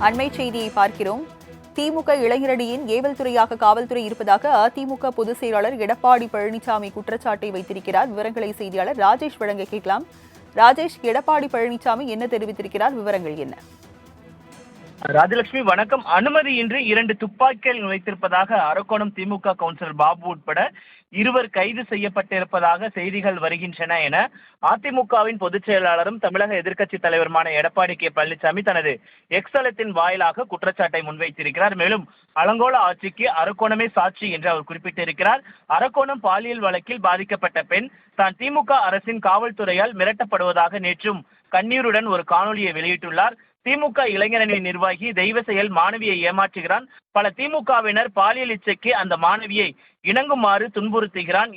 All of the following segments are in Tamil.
அண்மை செய்தியை பார்க்கிறோம். திமுக இளைஞரடியின் ஏவல் துறையாக காவல்துறை இருப்பதாக அதிமுக பொதுச் செயலாளர் எடப்பாடி பழனிசாமி குற்றச்சாட்டை வைத்திருக்கிறார். விவரங்களை செய்தியாளர் ராஜேஷ் வழங்க கேட்கலாம். ராஜேஷ் எடப்பாடி பழனிசாமி என்ன தெரிவித்திருக்கிறார்? விவரங்கள் என்ன? ராஜலட்சுமி வணக்கம். அனுமதியின்றி இரண்டு துப்பாக்கிகள் வைத்திருப்பதாக அரக்கோணம் திமுக கவுன்சிலர் பாபு உட்பட இருவர் கைது செய்யப்பட்டிருப்பதாக செய்திகள் வருகின்றன என அதிமுகவின் பொதுச் செயலாளரும் தமிழக எதிர்க்கட்சித் தலைவருமான எடப்பாடி கே. பழனிசாமி தனது எக்ஸலத்தின் வாயிலாக குற்றச்சாட்டை முன்வைத்திருக்கிறார். மேலும் அலங்கோல ஆட்சிக்கு அரக்கோணமே சாட்சி என்று அவர் குறிப்பிட்டிருக்கிறார். அரக்கோணம் பாலியல் வழக்கில் பாதிக்கப்பட்ட பெண் தான் திமுக அரசின் காவல்துறையால் மிரட்டப்படுவதாக நேற்றும் கண்ணீருடன் ஒரு காணொலியை வெளியிட்டுள்ளார். திமுக இளைஞரணி நிர்வாகி தெய்வ செயல் மாணவியை ஏமாற்றுகிறான். பல திமுகவினர் பாலியல் இச்சைக்கு அந்த மாணவியை இணங்குமாறு துன்புறுத்துகிறான்.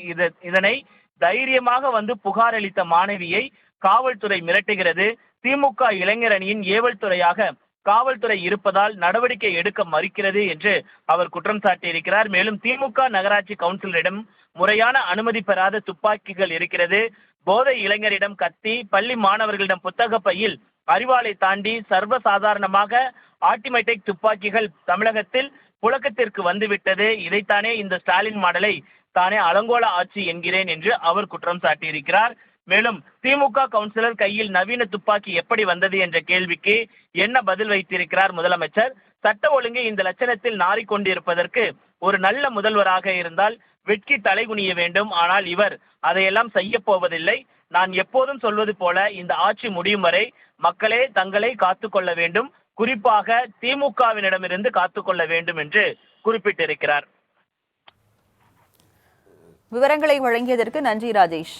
இதனை தைரியமாக வந்து புகார் அளித்த மாணவியை காவல்துறை மிரட்டுகிறது. திமுக இளைஞரணியின் ஏவல் துறையாக காவல்துறை இருப்பதால் நடவடிக்கை எடுக்க மறுக்கிறது என்று அவர் குற்றம் சாட்டியிருக்கிறார். மேலும் திமுக நகராட்சி கவுன்சிலரிடம் முறையான அனுமதி பெறாத துப்பாக்கிகள் இருக்கிறது. போதை இளைஞரிடம் கத்தி பள்ளி மாணவர்களிடம் புத்தக பையில் அறிவாலை தாண்டி சர்வசாதாரணமாக ஆட்டிமேட்டிக் துப்பாக்கிகள் தமிழகத்தில் புழக்கத்திற்கு வந்துவிட்டது. இதைத்தானே இந்த ஸ்டாலின் மாடலை தானே அலங்கோல ஆட்சி என்கிறேன் என்று அவர் குற்றம் சாட்டியிருக்கிறார். மேலும் திமுக கவுன்சிலர் கையில் நவீன துப்பாக்கி எப்படி வந்தது என்ற கேள்விக்கு என்ன பதில் வைத்திருக்கிறார் முதலமைச்சர்? சட்ட ஒழுங்கு இந்த லட்சணத்தில் நாறிக்கொண்டிருப்பதற்கு ஒரு நல்ல முதல்வராக இருந்தால் வெட்கி தலைகுனிய வேண்டும். ஆனால் இவர் அதையெல்லாம் செய்ய போவதில்லை. நான் எப்போதும் சொல்வது போல இந்த ஆட்சி முடியும் வரை மக்களே தங்களை காத்துக்கொள்ள வேண்டும். குறிப்பாக திமுகவினிடமிருந்து காத்துக்கொள்ள வேண்டும் என்று குறிப்பிட்டிருக்கிறார். விவரங்களை வழங்கியதற்கு நன்றி ராஜேஷ்.